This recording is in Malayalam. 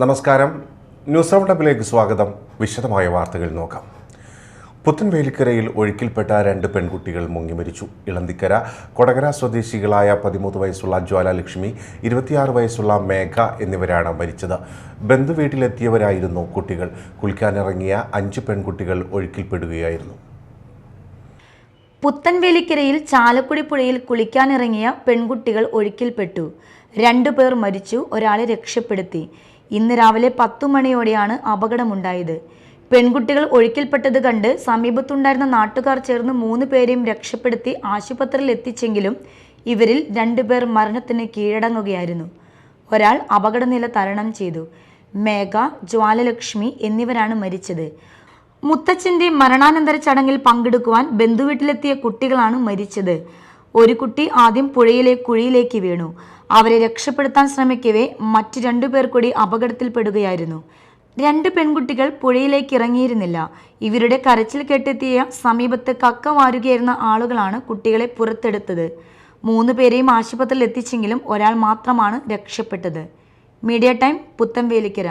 നമസ്കാരം. ന്യൂസ് റൗണ്ടപ്പിലേക്ക് സ്വാഗതം. വിശദമായ വാർത്തകൾ നോക്കാം. പുത്തൻവേലിക്കരയിൽ ഒഴുക്കിൽപ്പെട്ട രണ്ട് പെൺകുട്ടികൾ മുങ്ങി മരിച്ചു. ഇളന്തിക്കര കൊടകര സ്വദേശികളായ പതിമൂന്ന് വയസ്സുള്ള ജ്വാലാലക്ഷ്മി ഇരുപത്തിയാറ് വയസ്സുള്ള മേഘ എന്നിവരാണ് മരിച്ചത്. ബന്ധുവീട്ടിലെത്തിയവരായിരുന്നു കുട്ടികൾ. കുളിക്കാനിറങ്ങിയ അഞ്ച് പെൺകുട്ടികൾ ഒഴുക്കിൽപ്പെടുകയായിരുന്നു. പുത്തൻവേലിക്കരയിൽ ചാലക്കുടി പുഴയിൽ കുളിക്കാനിറങ്ങിയ പെൺകുട്ടികൾ ഒഴുക്കിൽപ്പെട്ടു. രണ്ടു പേർ മരിച്ചു ഒരാളെ രക്ഷപ്പെടുത്തി. ഇന്ന് രാവിലെ പത്തു മണിയോടെയാണ് അപകടമുണ്ടായത്. പെൺകുട്ടികൾ ഒഴുക്കിൽപ്പെട്ടത് കണ്ട് സമീപത്തുണ്ടായിരുന്ന നാട്ടുകാർ ചേർന്ന് മൂന്ന് പേരെയും രക്ഷപ്പെടുത്തി ആശുപത്രിയിൽ എത്തിച്ചെങ്കിലും ഇവരിൽ രണ്ടുപേർ മരണത്തിന് കീഴടങ്ങുകയായിരുന്നു. ഒരാൾ അപകടനില തരണം ചെയ്തു. മേഘ ജ്വാലലക്ഷ്മി എന്നിവരാണ് മരിച്ചത്. മുത്തച്ഛന്റെ മരണാനന്തര ചടങ്ങിൽ പങ്കെടുക്കുവാൻ ബന്ധുവീട്ടിലെത്തിയ കുട്ടികളാണ് മരിച്ചത്. ഒരു കുട്ടി ആദ്യം പുഴയിലെ കുഴിയിലേക്ക് വീണു. അവരെ രക്ഷപ്പെടുത്താൻ ശ്രമിക്കവേ മറ്റു രണ്ടുപേർ കൂടി അപകടത്തിൽപ്പെടുകയായിരുന്നു. രണ്ട് പെൺകുട്ടികൾ പുഴയിലേക്ക് ഇറങ്ങിയിരുന്നില്ല. ഇവരുടെ കരച്ചിൽ കെട്ടെത്തിയ സമീപത്ത് കക്ക വാരുകയായിരുന്ന ആളുകളാണ് കുട്ടികളെ പുറത്തെടുത്തത്. മൂന്ന് പേരെയും ആശുപത്രിയിൽ എത്തിച്ചെങ്കിലും ഒരാൾ മാത്രമാണ് രക്ഷപ്പെട്ടത്. Media time പുത്തംവേലിക്കര